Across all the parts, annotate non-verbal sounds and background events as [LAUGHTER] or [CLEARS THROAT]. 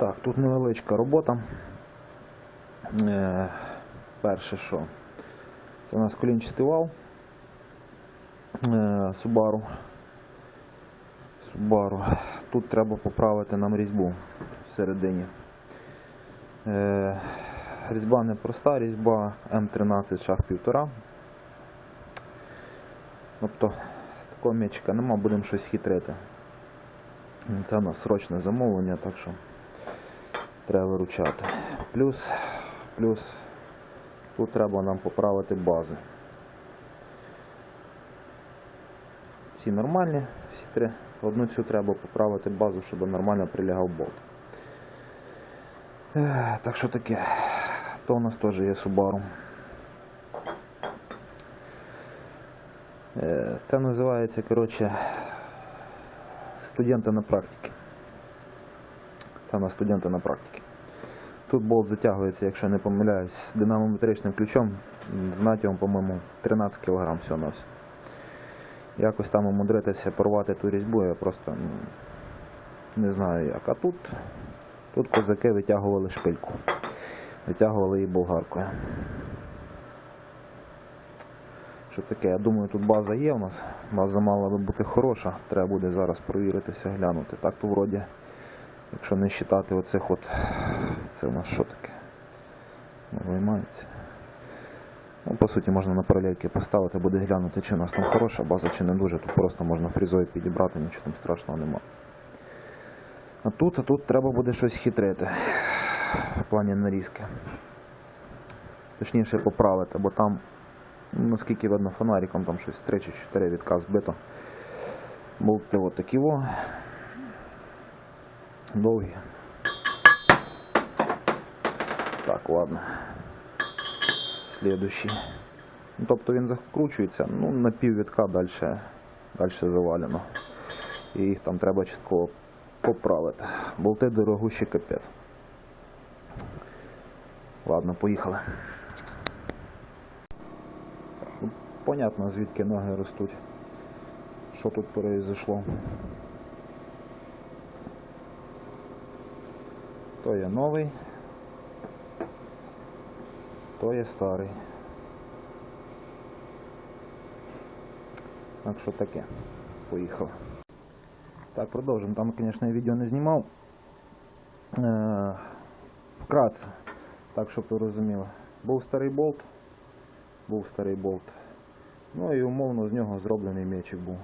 Так, тут невеличка робота. Е, перше що? Це у нас колінчастий вал е, Subaru. Subaru. Тут треба поправити нам різьбу всередині. Е, різьба не проста, різьба М13 шаг 1,5. Тобто такого м'ячика нема, будемо щось хитрити. Це у нас срочне замовлення, так що треба виручати. Плюс, плюс тут треба нам поправити бази. Ці нормальні, всі три. Одну цю треба поправити базу, щоб нормально прилягав болт. Так що таке, то у нас теж є Subaru. Е, Це називається, коротше, студенти на практиці. На студенти на практиці. Тут болт затягується, якщо не помиляюсь, динамометричним ключом з натягом, по-моєму, 13 кг всього на. Якось там умудритися порвати ту різьбу, я просто не знаю як. А тут, тут козаки витягували шпильку. Витягували її болгаркою. Що таке? Я думаю, тут база є у нас. База мала би бути хороша. Треба буде зараз провіритися, глянути. Так то вроді, якщо не вважати оцих от. Це у нас що таке? Виймається. Ну, по суті, можна на паралельки поставити, буде глянути, чи у нас там хороша база, чи не дуже. Тут просто можна фрізою підібрати, нічого там страшного нема. А тут, а тут треба буде щось хитрити в плані нарізки. Точніше поправити, бо там Ну, наскільки видно фонариком, там щось 3 чи 4 відка збито. Болти от такі во. Довгі. Так, ладно. Слідущий. Ну, тобто він закручується, ну, на пів відка далі, далі завалено. І їх там треба частково поправити. Болти дорогущі капець. Ладно, поїхали. Понятно, звідки ноги ростуть. Що тут произошло. То є новий, то є старий. Так що таке. Поїхав. Так, продовжимо. Там, звісно, я відео не знімав. Е, вкратце, так щоб ви розуміли. Був старий болт, був старий болт. Ну і умовно з нього зроблений м'ячик був.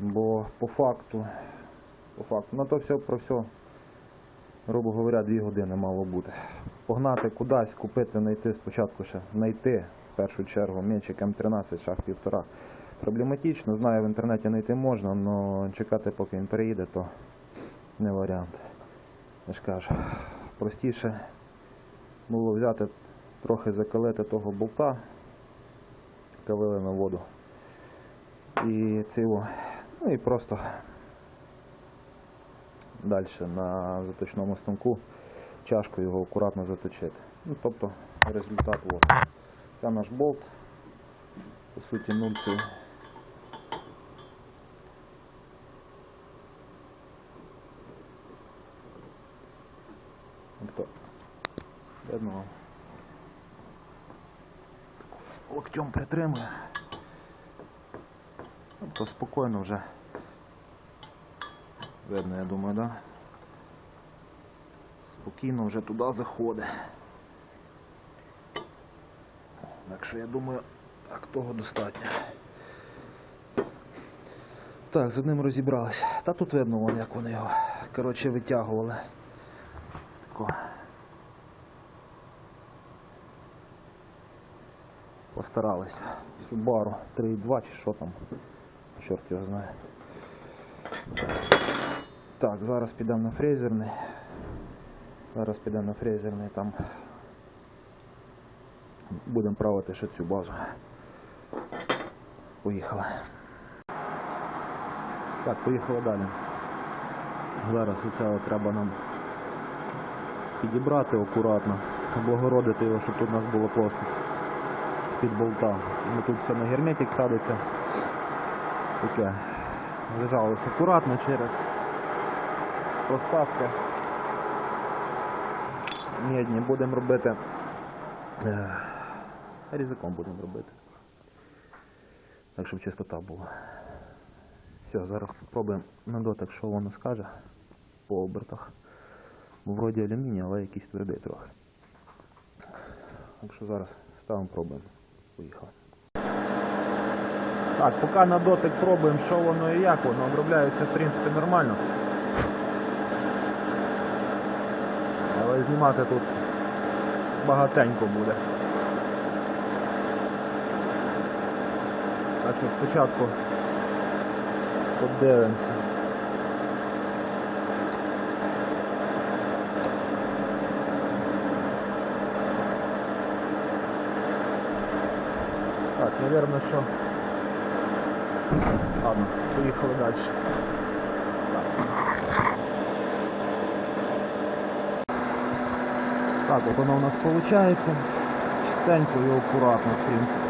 Бо по факту, по факту, на то все про все, грубо говоря, дві години мало бути. Погнати кудись, купити, знайти спочатку ще знайти в першу чергу м'ячик М13 шах півтора. Проблематично, знаю, в інтернеті знайти можна, але чекати, поки він переїде, то не варіант. Я ж кажу, простіше було взяти, трохи закалити того болта, кавили на воду. І цього, ну і просто далі на заточному станку чашку його акуратно заточити. Ну, тобто результат от. Це наш болт, по суті, нульцевий. Тобто, видно локтем притримую. Тобто спокійно вже. Видно, я думаю, да? Спокійно вже туди заходить. Так що я думаю, так того достатньо. Так, з одним розібрались. Та тут видно вон, як вони його коротше витягували. Тако. Постаралися. Subaru 3.2 чи що там. Чорт його знає. Так, зараз підемо на фрезерний. Зараз підемо на фрезерний там. Будемо правити ще цю базу. Поїхали. Так, поїхали далі. Зараз оце треба нам підібрати акуратно, облагородити його, щоб тут у нас була плоскость під болта. Ну, тут все на герметик садиться. Таке. Зажалося акуратно через проставки. мідні будемо робити. е, Різаком будемо робити. Так, щоб чистота була. Все, зараз спробуємо на дотик, що воно скаже по обертах. Вроді алюміній, але якийсь твердий трохи. Так що зараз ставимо, пробуємо. Поїхали. Так, поки на дотик пробуємо, що воно і як воно обробляється, в принципі, нормально. Але знімати тут багатенько буде. Так що спочатку подивимося. Так, наверное, що. Ладно, поїхали далі. Так, от воно у нас виходить. Чистенько і акуратно, в принципі.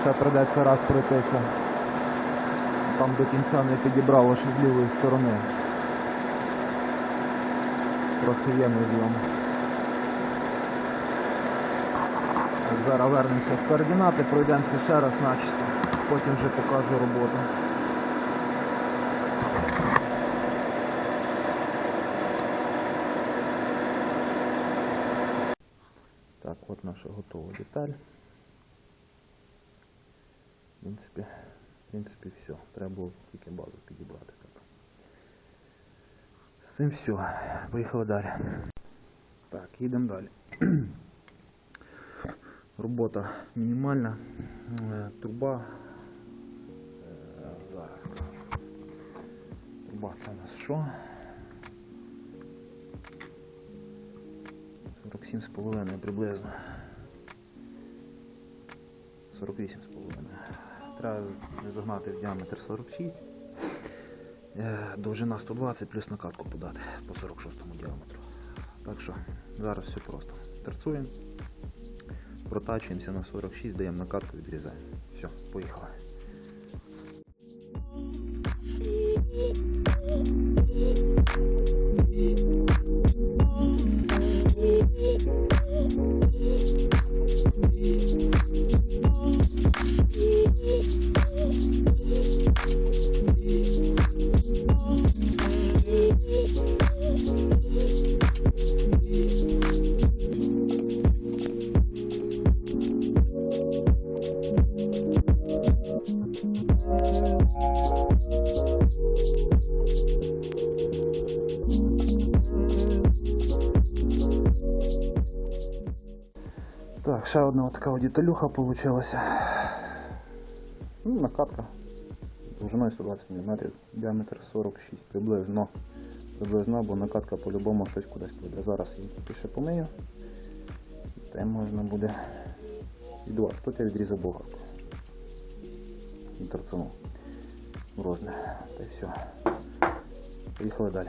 Ще придеться раз пройтися. Там до кінця не підібрало ще з лівої сторони. Трохи є зйом. Зараз вернемося в координати, пройдемося ще раз начисто, потім вже покажу роботу. Так, от наша готова деталь. В принципі, в принципі, все. Треба було тільки базу підібрати. Так. З цим все. Поїхали далі. Так, їдемо далі. [CLEARS THROAT] Робота мінімальна. Е, Труба. е, Зараз. Труба це у нас що? 47,5 приблизно. 48,5. Треба загнати в діаметр 46. Е, Довжина 120 плюс накатку подати по 46 діаметру. Так що зараз все просто. Терцуємо, протачуємося на 46, даємо накатку, відрізаємо. Все, поїхали. Так, ще одна така деталюха получилася. Ну, накатка. Довжиною 120 мм, діаметр 46 приблизно. Приблизно, бо накатка по-любому щось кудись піде. Зараз її піше помию. Та можна буде віддувати. Тут я відрізав болгарку. І торцанув в розмір. Та й все. Поїхали далі.